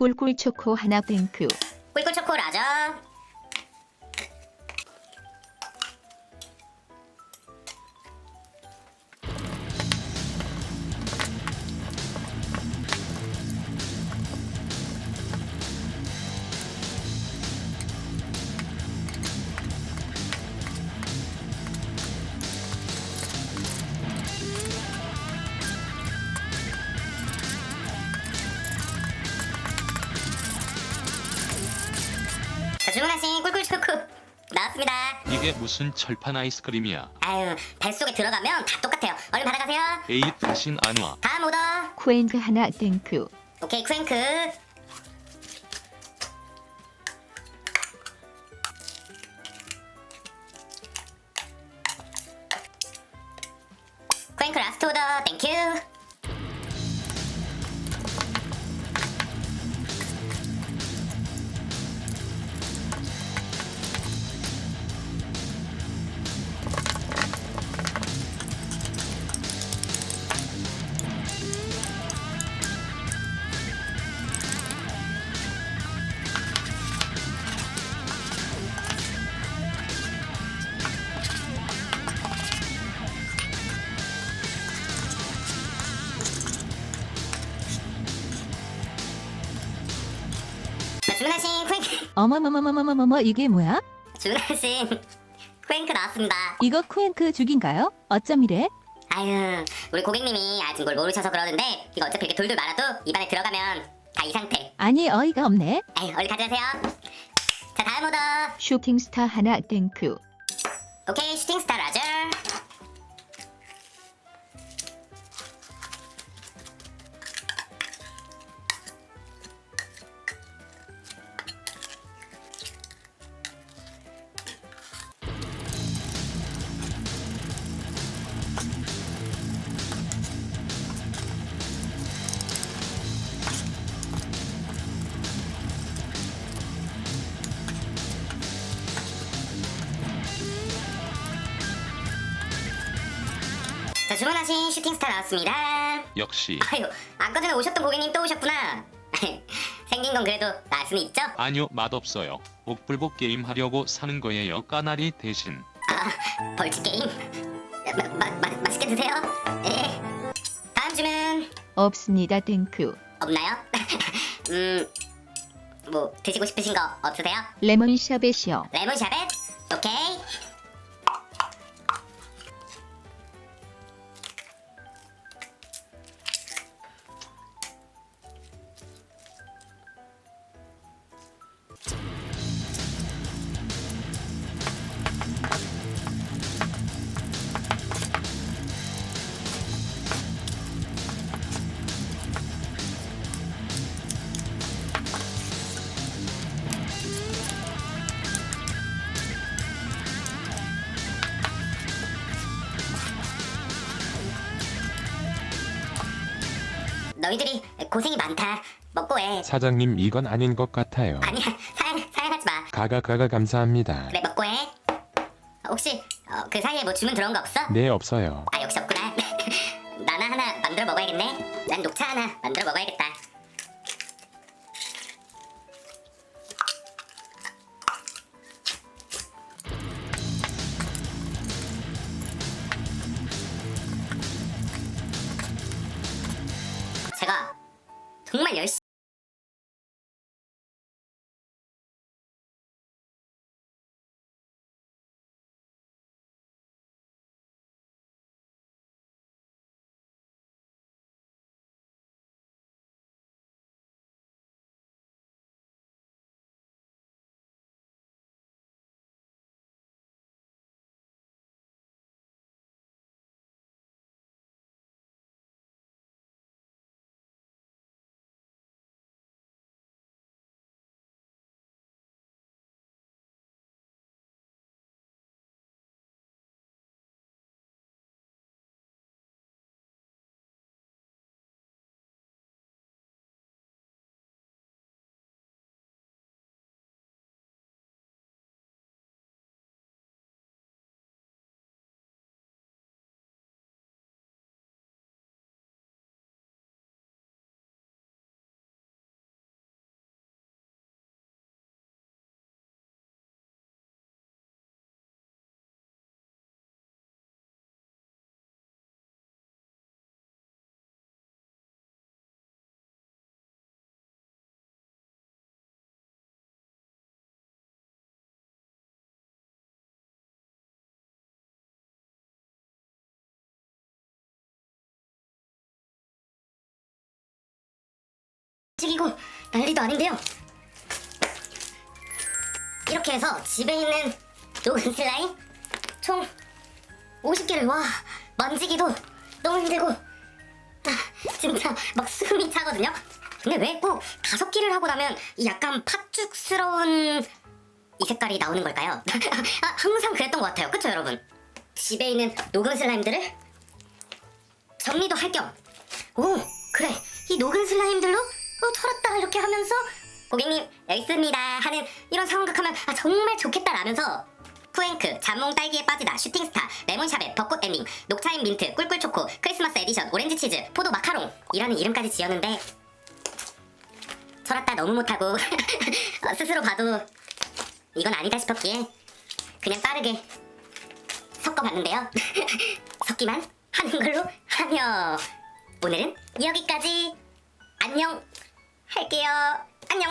꿀꿀 초코 하나 땡큐. 꿀꿀 초코 라저. 자, 주문하신 꿀꿀 초코 나왔습니다. 이게 무슨 철판 아이스크림이야. 아유, 뱃속에 들어가면 다 똑같아요. 얼른 받아가세요. 에이 다신 안 와. 다음 오더. 쿠엔즈 하나 땡큐. 오케이, 쿠앤크. 쿠앤크 라스트 오더. 땡큐. 주문하신 쿠앤크. 어머머머머머머머 이게 뭐야? 주문하신 쿠앤크 나왔습니다. 이거 쿠엔크 죽인가요? 어쩜 이래? 아유, 우리 고객님이 아직 뭘 모르셔서 그러는데 이거 어차피 이렇게 돌돌 말아도 입안에 들어가면 다 이 상태. 아니 어이가 없네. 아유, 얼른 가져가세요. 자, 다음 오더. 슈팅스타 하나 땡큐. 오케이, 슈팅스타 라 주문하신 슈팅스타 나왔습니다. 역시 아유, 아까 전에 오셨던 고객님 또 오셨구나. 생긴 건 그래도 수는 있죠? 아니요 맛없어요. 복불복 게임 하려고 사는 거예요. 까나리 대신. 벌칙 게임. 마, 마, 마, 맛있게 드세요. 예. 다음 주문 없습니다 땡큐. 없나요? 음, 뭐 드시고 싶으신 거 없으세요? 레몬 샤벳이요. 레몬 샤벳? 오케이. 너희들이 고생이 많다. 먹고 해. 사장님 이건 아닌 것 같아요. 아니야, 사양 사양하지 마. 가가가가 감사합니다. 그래 먹고 해. 혹시 어, 그 사이에 뭐 주문 들어온 거 없어? 네 없어요. 아 역시 없구나. 나나 하나 만들어 먹어야겠네. 난 녹차 하나 만들어 먹어야겠다. 제가 정말 열심히 이거 난리도 아닌데요. 이렇게 해서 집에 있는 녹은 슬라임 총 50개를 와 만지기도 너무 힘들고 아, 진짜 막 숨이 차거든요. 근데 왜 꼭 다섯 개를 하고 나면 이 약간 팥죽스러운 이 색깔이 나오는 걸까요? 아, 항상 그랬던 것 같아요. 그쵸 여러분? 집에 있는 녹은 슬라임들을 정리도 할 겸 오 그래 이 녹은 슬라임들로 어 털었다 이렇게 하면서 고객님 여기 있습니다. 하는 이런 상황극하면 아 정말 좋겠다 라면서 푸앵크 잠몽 딸기에 빠지다 슈팅스타 레몬샤벳 벚꽃 엔딩 녹차인 민트 꿀꿀 초코 크리스마스 에디션 오렌지 치즈 포도 마카롱 이라는 이름까지 지었는데 철았다 너무 못하고 어, 스스로 봐도 이건 아니다 싶었기에 그냥 빠르게 섞어봤는데요. 섞기만 하는 걸로 하며 오늘은 여기까지. 안녕 할게요. 안녕